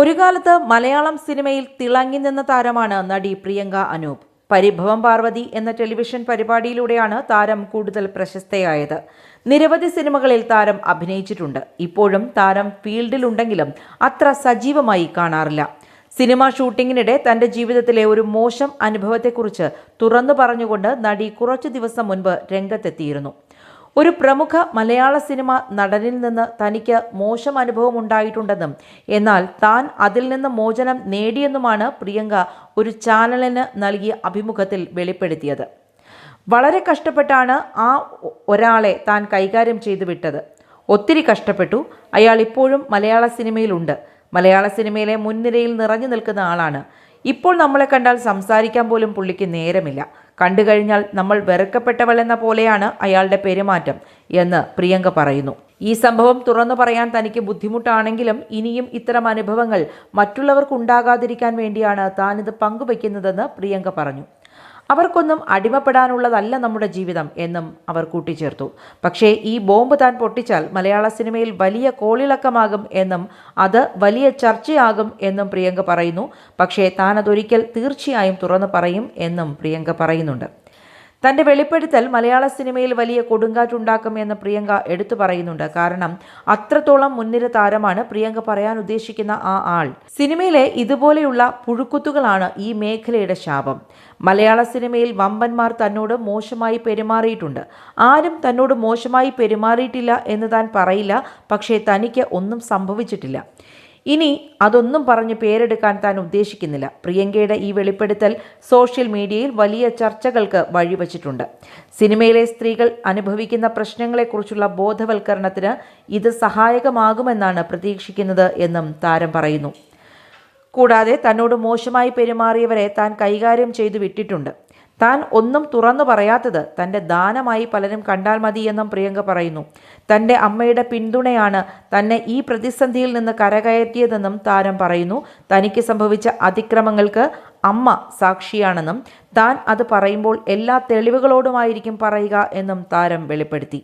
ഒരു കാലത്ത് മലയാളം സിനിമയിൽ തിളങ്ങി നിന്ന താരമാണ് നടി പ്രിയങ്ക അനൂപ്. പരിഭവം പാർവതി എന്ന ടെലിവിഷൻ പരിപാടിയിലൂടെയാണ് താരം കൂടുതൽ പ്രശസ്തയായത്. നിരവധി സിനിമകളിൽ താരം അഭിനയിച്ചിട്ടുണ്ട്. ഇപ്പോഴും താരം ഫീൽഡിലുണ്ടെങ്കിലും അത്ര സജീവമായി കാണാറില്ല. സിനിമ ഷൂട്ടിങ്ങിനിടെ തന്റെ ജീവിതത്തിലെ ഒരു മോശം അനുഭവത്തെക്കുറിച്ച് തുറന്നു പറഞ്ഞുകൊണ്ട് നടി കുറച്ചു ദിവസം മുൻപ് രംഗത്തെത്തിയിരുന്നു. ഒരു പ്രമുഖ മലയാള സിനിമ നടനിൽ നിന്ന് തനിക്ക് മോശം അനുഭവം ഉണ്ടായിട്ടുണ്ടെന്നും എന്നാൽ താൻ അതിൽ നിന്ന് മോചനം നേടിയെന്നുമാണ് പ്രിയങ്ക ഒരു ചാനലിന് നൽകിയ അഭിമുഖത്തിൽ വെളിപ്പെടുത്തിയത്. വളരെ കഷ്ടപ്പെട്ടാണ് ആ ഒരാളെ താൻ കൈകാര്യം ചെയ്തു വിട്ടത് ഒത്തിരി കഷ്ടപ്പെട്ടു. അയാൾ ഇപ്പോഴും മലയാള സിനിമയിലുണ്ട്. മലയാള സിനിമയിലെ മുൻനിരയിൽ നിറഞ്ഞു നിൽക്കുന്ന ആളാണ്. ഇപ്പോൾ നമ്മളെ കണ്ടാൽ സംസാരിക്കാൻ പോലും പുള്ളിക്ക് നേരമില്ല. കണ്ടു കഴിഞ്ഞാൽ നമ്മൾ വെറുക്കപ്പെട്ടവളെന്ന പോലെയാണ് അയാളുടെ പെരുമാറ്റം എന്ന് പ്രിയങ്ക പറയുന്നു. ഈ സംഭവം തുറന്നു പറയാൻ തനിക്ക് ബുദ്ധിമുട്ടാണെങ്കിലും ഇനിയും ഇത്തരം അനുഭവങ്ങൾ മറ്റുള്ളവർക്കുണ്ടാകാതിരിക്കാൻ വേണ്ടിയാണ് താനിത് പങ്കുവയ്ക്കുന്നതെന്ന് പ്രിയങ്ക പറഞ്ഞു. അവർക്കൊന്നും അടിമപ്പെടാനുള്ളതല്ല നമ്മുടെ ജീവിതം എന്നും അവർ കൂട്ടിച്ചേർത്തു. പക്ഷേ ഈ ബോംബ് താൻ പൊട്ടിച്ചാൽ മലയാള സിനിമയിൽ വലിയ കോളിളക്കമാകും എന്നും അത് വലിയ ചർച്ചയാകും എന്നും പ്രിയങ്ക പറയുന്നു. പക്ഷേ താനതൊരിക്കൽ തീർച്ചയായും തുറന്നു പറയും എന്നും പ്രിയങ്ക പറയുന്നുണ്ട്. തന്റെ വെളിപ്പെടുത്തൽ മലയാള സിനിമയിൽ വലിയ കൊടുങ്കാറ്റുണ്ടാക്കും എന്ന് പ്രിയങ്ക എടുത്തു പറയുന്നുണ്ട്. കാരണം അത്രത്തോളം മുൻനിര താരമാണ് പ്രിയങ്ക പറയാൻ ഉദ്ദേശിക്കുന്ന ആ ആൾ. സിനിമയിലെ ഇതുപോലെയുള്ള പുഴുക്കുത്തുകളാണ് ഈ മേഖലയുടെ ശാപം. മലയാള സിനിമയിൽ വമ്പന്മാർ തന്നോട് മോശമായി പെരുമാറിയിട്ടുണ്ട്. ആരും തന്നോട് മോശമായി പെരുമാറിയിട്ടില്ല എന്ന് താൻ പറയില്ല. പക്ഷേ തനിക്ക് ഒന്നും സംഭവിച്ചിട്ടില്ല. ഇനി അതൊന്നും പറഞ്ഞ് പേരെടുക്കാൻ താൻ ഉദ്ദേശിക്കുന്നില്ല. പ്രിയങ്കയുടെ ഈ വെളിപ്പെടുത്തൽ സോഷ്യൽ മീഡിയയിൽ വലിയ ചർച്ചകൾക്ക് വഴിവച്ചിട്ടുണ്ട്. സിനിമയിലെ സ്ത്രീകൾ അനുഭവിക്കുന്ന പ്രശ്നങ്ങളെക്കുറിച്ചുള്ള ബോധവൽക്കരണത്തിന് ഇത് സഹായകമാകുമെന്നാണ് പ്രതീക്ഷിക്കുന്നത് എന്നും താരം പറയുന്നു. കൂടാതെ തന്നോട് മോശമായി പെരുമാറിയവരെ താൻ കൈകാര്യം ചെയ്തു വിട്ടിട്ടുണ്ട്. താൻ ഒന്നും തുറന്നു പറയാത്തത് തന്റെ ദാനമായി പലരും കണ്ടാൽ മതി എന്നും പ്രിയങ്ക പറയുന്നു. തന്റെ അമ്മയുടെ പിന്തുണയാണ് തന്നെ ഈ പ്രതിസന്ധിയിൽ നിന്ന് കരകയറ്റിയതെന്നും താരം പറയുന്നു. തനിക്ക് സംഭവിച്ച അതിക്രമങ്ങൾക്ക് അമ്മ സാക്ഷിയാണെന്നും താൻ അത് പറയുമ്പോൾ എല്ലാ തെളിവുകളോടുമായിരിക്കും പറയുക എന്നും താരം വെളിപ്പെടുത്തി.